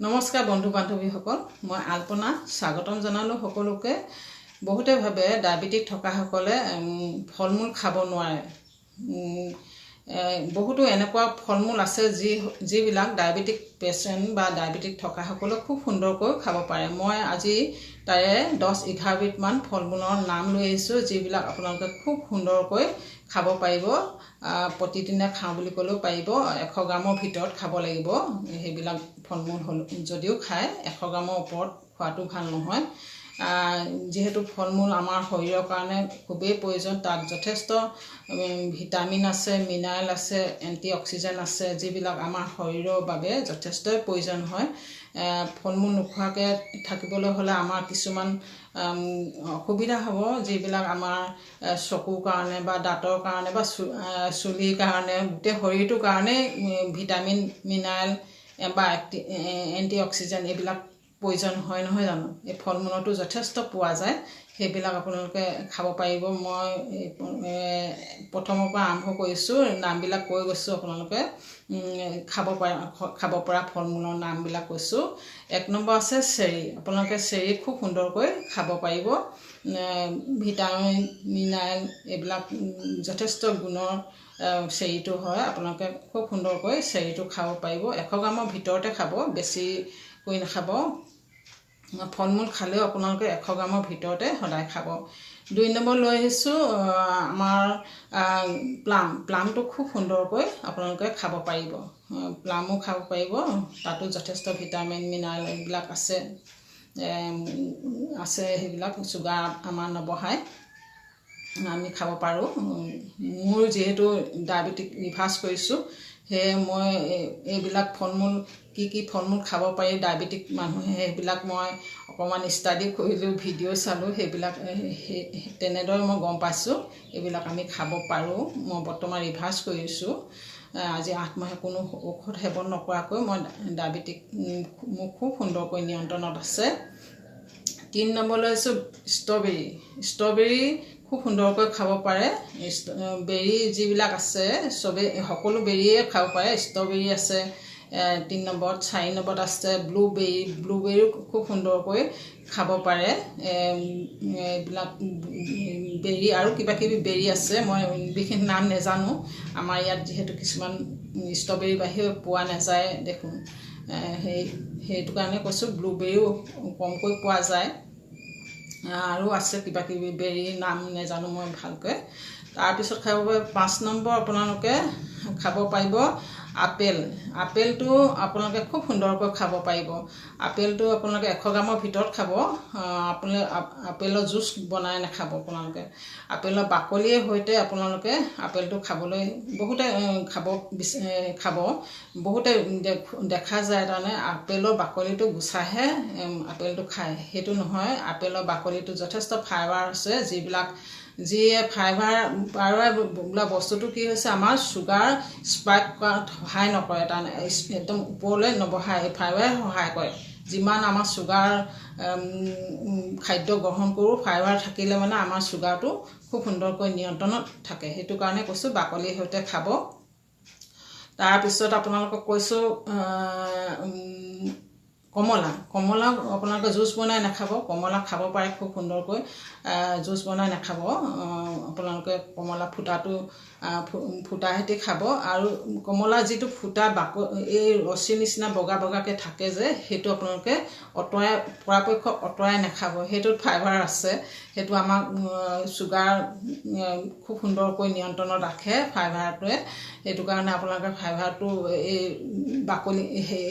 নমস্কাৰ বন্ধু বান্ধৱীসকল মই আল্পনা স্বাগতম জনালোঁ সকলোকে। বহুতে ভাবে ডায়েবেটিক থকাসকলে ফল মূল খাব নোৱাৰে। বহুতো এনেকুৱা ফল মূল আছে যি যিবিলাক ডায়েবেটিক পেচেণ্ট বা ডায়েবেটিক থকাসকলে খুব সুন্দৰকৈ খাব পাৰে। মই আজি তাৰে দহ এঘাৰবিধমান ফল মূলৰ নাম লৈ আহিছোঁ যিবিলাক আপোনালোকে খুব সুন্দৰকৈ খাব পাৰিব প্ৰতিদিনে খাওঁ বুলি ক'লেও পাৰিব এশ গ্ৰামৰ ভিতৰত খাব লাগিব সেইবিলাক ফল মূল হ'ল যদিও খায় এশ গ্ৰামৰ ওপৰত খোৱাটো ভাল নহয়। যিহেতু ফল মূল আমাৰ শৰীৰৰ কাৰণে খুবেই প্ৰয়োজন তাত যথেষ্ট ভিটামিন আছে মিনাৰেল আছে এণ্টি অক্সিজেন আছে যিবিলাক আমাৰ শৰীৰৰ বাবে যথেষ্টই প্ৰয়োজন হয়। ফল মূল নোখোৱাকৈ থাকিবলৈ হ'লে আমাৰ কিছুমান অসুবিধা হ'ব যিবিলাক আমাৰ চকুৰ কাৰণে বা দাঁতৰ কাৰণে বা চুলিৰ কাৰণে গোটেই শৰীৰটোৰ কাৰণেই ভিটামিন মিনাৰেল বা এণ্টি অক্সিজেন এইবিলাক প্ৰয়োজন হয় নহয় জানো? এই ফল মূলতো যথেষ্ট পোৱা যায়। সেইবিলাক আপোনালোকে খাব পাৰিব। মই প্ৰথমৰ পৰা আৰম্ভ কৰিছোঁ। নামবিলাক কৈ গৈছোঁ আপোনালোকে। খাব পৰা খাব পৰা ফল মূলৰ নামবিলাক কৈছোঁ। এক নম্বৰ আছে চেৰি। আপোনালোকে চেৰি খুব সুন্দৰকৈ খাব পাৰিব। ভিটামিন মিনাৰেল এইবিলাক যথেষ্ট গুণৰ চেৰিটো হয়। আপোনালোকে খুব সুন্দৰকৈ চেৰিটো খাব পাৰিব। এশ গ্ৰামৰ ভিতৰতে খাব। বেছি কৰি নাখাব। ফল মূল খালেও আপোনালোকে এশ গ্ৰামৰ ভিতৰতে সদায় খাব। দুই নম্বৰ লৈ আহিছোঁ আহ, আমাৰ প্লাম। প্লামটো খুব সুন্দৰকৈ আপোনালোকে খাব পাৰিব। প্লামো খাব পাৰিব। তাতো যথেষ্ট ভিটামিন মিনাৰেল এইবিলাক আছে। আছে সেইবিলাক চুগাৰ আমাৰ নবঢ়ায়। আমি খাব পাৰোঁ। মোৰ যিহেতু ডায়েবেটিক ৰিভাৰ্চ কৰিছোঁ সেয়ে মই এই- এইবিলাক ফল মূল কি কি ফল মূল খাব পাৰি ডায়েবেটিক মানুহে সেইবিলাক মই অকণমান ষ্টাডি কৰিলোঁ ভিডিঅ' চালোঁ সেইবিলাক তেনেদৰে মই গম পাইছোঁ এইবিলাক আমি খাব পাৰোঁ মই বৰ্তমান ৰিভাৰ্চ কৰিছোঁ আজি আঠ মাহে কোনো ঔষধ সেৱন নকৰাকৈ মই ডায়েবেটিক মোৰ খুব সুন্দৰকৈ নিয়ন্ত্ৰণত আছে। তিনি নম্বৰ লৈছোঁ ষ্ট্ৰবেৰী ষ্ট্ৰবেৰী খুব সুন্দৰকৈ খাব পাৰে। বেৰী যিবিলাক আছে চবেই সকলো বেৰীয়ে খাব পাৰে। ষ্ট্ৰবেৰী আছে তিনি নম্বৰত চাৰি নম্বৰত আছে ব্লুবেৰী ব্লুবেৰীও খুব সুন্দৰকৈ খাব পাৰে। এইবিলাক বেৰী আৰু কিবা কিবি বেৰী আছে মই বিশেষ নাম নেজানো। আমাৰ ইয়াত যিহেতু কিছুমান ষ্ট্ৰবেৰী বাহিৰেও পোৱা নাযায় দেখোন। সেই সেইটো কাৰণে কৈছোঁ ব্লুবেৰীও কমকৈ পোৱা যায়। আৰু আছে কিবা কিবি বেৰীৰ নাম নেজানো মই ভালকৈ। তাৰপিছত খাব পাঁচ নম্বৰ আপোনালোকে খাব পাৰিব। আপেল আপেলটো আপোনালোকে খুব সুন্দৰকৈ খাব পাৰিব। আপেলটো আপোনালোকে এশ গ্ৰামৰ ভিতৰত খাব। আপুনি আপেলৰ জুচ বনাই নাখাব আপোনালোকে। আপেলৰ বাকলিৰ সৈতে আপোনালোকে আপেলটো খাবলৈ বহুতে খাব বিচ এ, খাব। বহুতে দেখ- যায় তাৰমানে আপেলৰ বাকলিটো গুচাইহে এম, আপেলটো খায়। সেইটো নহয় আপেলৰ বাকলিটো যথেষ্ট ফাইবাৰ আছে যিবিলাক যিয়ে ফাইবাৰ ফাইবাৰ বোলা বস্তুটো কি হৈছে আমাৰ চুগাৰ স্পাইক কৰাত সহায় নকৰে ইচ- একদম ওপৰলৈ নবঢ়ায় এই ফাইবাৰে সহায় কৰে। যিমান আমাৰ চুগাৰ খাদ্য গ্ৰহণ কৰোঁ ফাইবাৰ থাকিলে মানে আমাৰ চুগাৰটো খুব সুন্দৰকৈ নিয়ন্ত্ৰণত থাকে। সেইটো কাৰণে কৈছোঁ বাকলিৰ সৈতে খাব। তাৰপিছত আপোনালোকক কৈছোঁ কমলা কমলা আপোনালোকে জুচ বনাই নাখাব কমলা খাব পাৰে খুব সুন্দৰকৈ জুচ বনাই নাখাব আপোনালোকে কমলা ফুটাটো ফুটা সৈতে খাব আৰু কমলা যিটো ফুটা বাক এই ৰছীৰ নিচিনা বগা বগাকৈ থাকে যে সেইটো আপোনালোকে অঁতৰাই পৰাপক্ষত অঁতৰাই নাখাব। সেইটোত ফাইবাৰ আছে সেইটো আমাক চুগাৰ খুব সুন্দৰকৈ নিয়ন্ত্ৰণত ৰাখে ফাইবাৰটোৱে সেইটো কাৰণে আপোনালোকে ফাইবাৰটো এই বাকলি সেই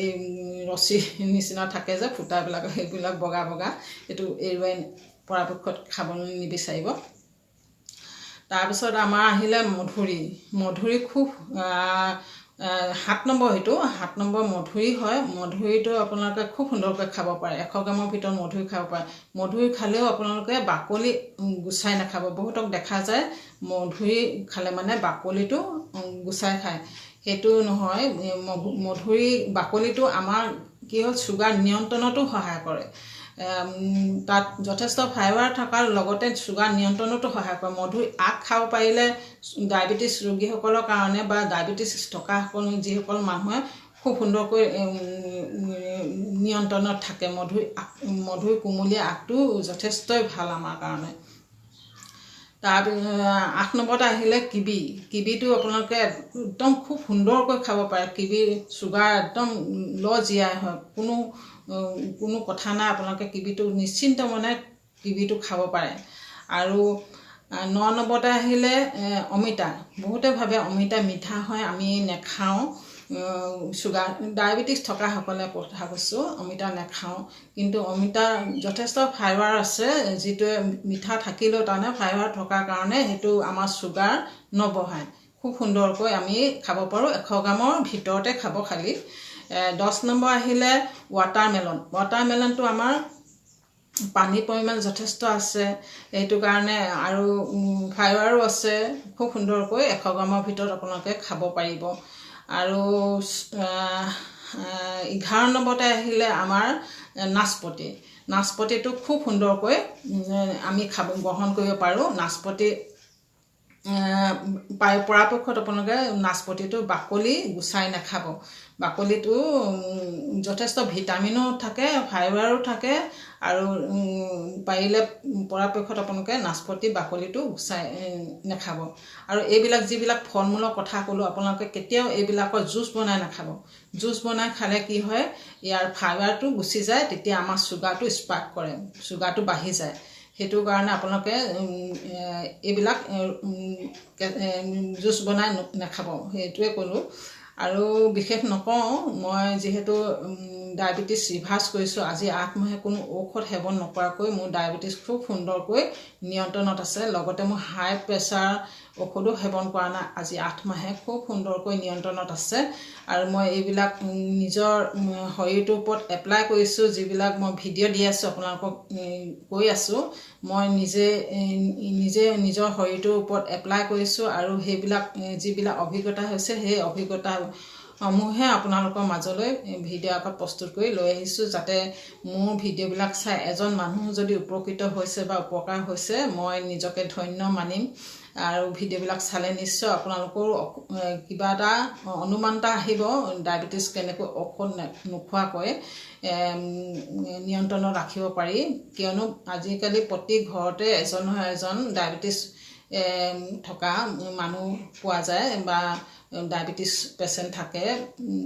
ৰছী নিচিনা থাকে যে ফুটাবিলাক সেইবিলাক বগা বগা সেইটো এৰুৱাই পৰাপক্ষত খাবলৈ নিবিচাৰিব। তাৰপিছত আমাৰ আহিলে মধুৰি। মধুৰি খুব সাত নম্বৰ সেইটো সাত নম্বৰ মধুৰি হয়। মধুৰিটো আপোনালোকে খুব সুন্দৰকৈ খাব পাৰে। এশ গ্ৰামৰ ভিতৰত মধুৰি খাব পাৰে। মধুৰি খালেও আপোনালোকে বাকলি গুচাই নাখাব। বহুতক দেখা যায় মধুৰি খালে মানে বাকলিটো গুচাই খায়। সেইটো নহয় মধুৰি বাকলিটো আমাৰ কি হ'ল চুগাৰ নিয়ন্ত্ৰণতো সহায় কৰে। তাত যথেষ্ট ফাইবাৰ থকাৰ লগতে চুগাৰ নিয়ন্ত্ৰণতো সহায় কৰে। মধুৰি আগ খাব পাৰিলে ডায়েবেটিছ ৰোগীসকলৰ কাৰণে বা ডায়েবেটিছ থকাসকল যিসকল মানুহে খুব সুন্দৰকৈ নিয়ন্ত্ৰণত থাকে। মধুৰ মধুৰ কুমলীয়া আগটো যথেষ্টই ভাল আমাৰ কাৰণে। তাৰপিছত আঠ নম্বৰত আহিলে কিবি। কিবিটো আপোনালোকে একদম খুব সুন্দৰকৈ খাব পাৰে। কিবি চুগাৰ একদম ল জীয়াই হয়। কোনো কোনো কথা নাই আপোনালোকে কিবিটো নিশ্চিন্ত মনে কিবিটো খাব পাৰে। আৰু ন নম্বৰতে আহিলে অমিতা। বহুতে ভাবে অমিতা মিঠা হয় আমি নেখাওঁ। চুগাৰ ডায়েবেটিছ থকাসকলে কথা কৈছোঁ অমিতা নেখাওঁ। কিন্তু অমিতা যথেষ্ট ফাইবাৰ আছে যিটোৱে মিঠা থাকিলেও তাৰমানে ফাইবাৰ থকাৰ কাৰণে সেইটো আমাৰ চুগাৰ নবঢ়ায়। খুব সুন্দৰকৈ আমি খাব পাৰোঁ এশ গ্ৰামৰ ভিতৰতে খাব খালি। দহ নম্বৰ আহিলে ৱাটাৰমেলন ৱাটাৰমেলনটো আমাৰ পানীৰ পৰিমাণ যথেষ্ট আছে সেইটো কাৰণে আৰু ফাইবাৰো আছে। খুব সুন্দৰকৈ এশ গ্ৰামৰ ভিতৰত আপোনালোকে খাব পাৰিব। আৰু এঘাৰ নম্বৰতে আহিলে আমাৰ নাচপতি। নাচপতিটো খুব সুন্দৰকৈ আমি খাব, গ্ৰহণ কৰিব পাৰোঁ। নাচপতি পৰাপক্ষত আপোনালোকে নাচপতিটো বাকলি গুচাই নাখাব। বাকলিটো যথেষ্ট ভিটামিনো থাকে, ফাইবাৰো থাকে আৰু পাৰিলে পৰাপক্ষত আপোনালোকে নাচপতি বাকলিটো গুচাই নাখাব। আৰু এইবিলাক যিবিলাক ফল মূলৰ কথা ক'লোঁ আপোনালোকে কেতিয়াও এইবিলাকৰ জুচ বনাই নাখাব। জুচ বনাই খালে কি হয় ইয়াৰ ফাইবাৰটো গুচি যায় তেতিয়া আমাৰ চুগাৰটো স্পাৰ্ক কৰে চুগাৰটো বাঢ়ি যায়। সেইটো কাৰণে আপোনালোকে এইবিলাক জুচ বনাই নাখাব। সেইটোৱে ক'লোঁ। আৰু বিশেষ নকওঁ মই যিহেতু ডায়েবেটিছ ৰিভাৰ্চ কৰিছোঁ আজি আঠ মাহে কোনো ঔষধ সেৱন নকৰাকৈ মোৰ ডায়েবেটিছ খুব সুন্দৰকৈ নিয়ন্ত্ৰণত আছে লগতে মোৰ হাই প্ৰেছাৰ ঔষধো সেৱন কৰা নাই আজি আঠ মাহে খুব সুন্দৰকৈ নিয়ন্ত্ৰণত আছে। আৰু মই এইবিলাক নিজৰ শৰীৰটোৰ ওপৰত এপ্লাই কৰিছোঁ যিবিলাক মই ভিডিঅ' দি আছোঁ আপোনালোকক কৈ আছোঁ মই নিজে নিজে নিজৰ শৰীৰটোৰ ওপৰত এপ্লাই কৰিছোঁ আৰু সেইবিলাক যিবিলাক অভিজ্ঞতা হৈছে সেই অভিজ্ঞতাসমূহে আপোনালোকৰ মাজলৈ ভিডিঅ' আকাৰত প্ৰস্তুত কৰি লৈ আহিছোঁ যাতে মোৰ ভিডিঅ'বিলাক চাই এজন মানুহ যদি উপকৃত হৈছে বা উপকাৰ হৈছে মই নিজকে ধন্য মানিম। আৰু ভিডিঅ'বিলাক চালে নিশ্চয় আপোনালোকৰো কিবা এটা অনুমান এটা আহিব ডায়েবেটিছ কেনেকৈ ঔষধ নোখোৱাকৈ নিয়ন্ত্ৰণত ৰাখিব পাৰি। কিয়নো আজিকালি প্ৰতি ঘৰতে এজন নহয় এজন ডায়েবেটিছ থকা মানুহ পোৱা যায় বা ডায়েবেটিছ পেচেণ্ট থাকে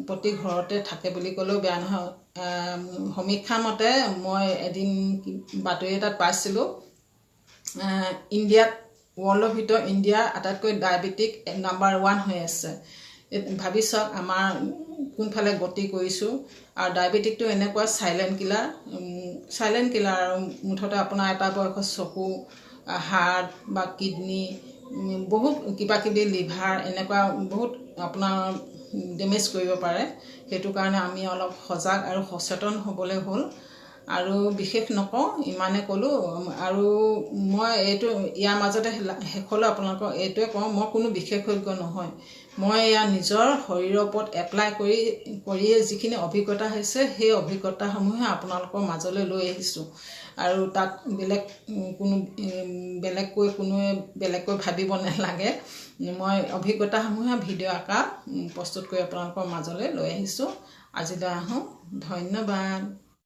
প্ৰতি ঘৰতে থাকে বুলি ক'লেও বেয়া নহয়। সমীক্ষা মতে মই এদিন বাতৰি এটাত পাইছিলোঁ ইণ্ডিয়াত ৱৰ্ল্ডৰ ভিতৰত ইণ্ডিয়া আটাইতকৈ ডায়েবেটিক নাম্বাৰ ওৱান হৈ আছে। ভাবি চাওক আমাৰ কোনফালে গতি কৰিছোঁ। আৰু ডায়েবেটিকটো এনেকুৱা চাইলেণ্ট কিলাৰ চাইলেণ্ট কিলাৰ আৰু মুঠতে আপোনাৰ এটা বয়সত চকু হাৰ্ট বা কিডনী বহুত কিবা কিবি লিভাৰ এনেকুৱা বহুত আপোনাৰ ডেমেজ কৰিব পাৰে। সেইটো কাৰণে আমি অলপ সজাগ আৰু সচেতন হ'বলৈ হ'ল। আৰু বিশেষ নকওঁ ইমানে ক'লোঁ। আৰু মই এইটো ইয়াৰ মাজতে শেষলৈ আপোনালোকক এইটোৱে কওঁ মই কোনো বিশেষজ্ঞ নহয়। মই এয়া নিজৰ শৰীৰৰ ওপৰত এপ্লাই কৰি কৰিয়ে যিখিনি অভিজ্ঞতা হৈছে সেই অভিজ্ঞতাসমূহে আপোনালোকৰ মাজলৈ লৈ আহিছোঁ। আৰু তাত বেলেগ কোনো বেলেগকৈ কোনোৱে বেলেগকৈ ভাবিব নালাগে। মই অভিজ্ঞতাসমূহে ভিডিঅ' আকাৰ প্ৰস্তুত কৰি আপোনালোকৰ মাজলৈ লৈ আহিছোঁ। আজিলৈ আহোঁ। ধন্যবাদ।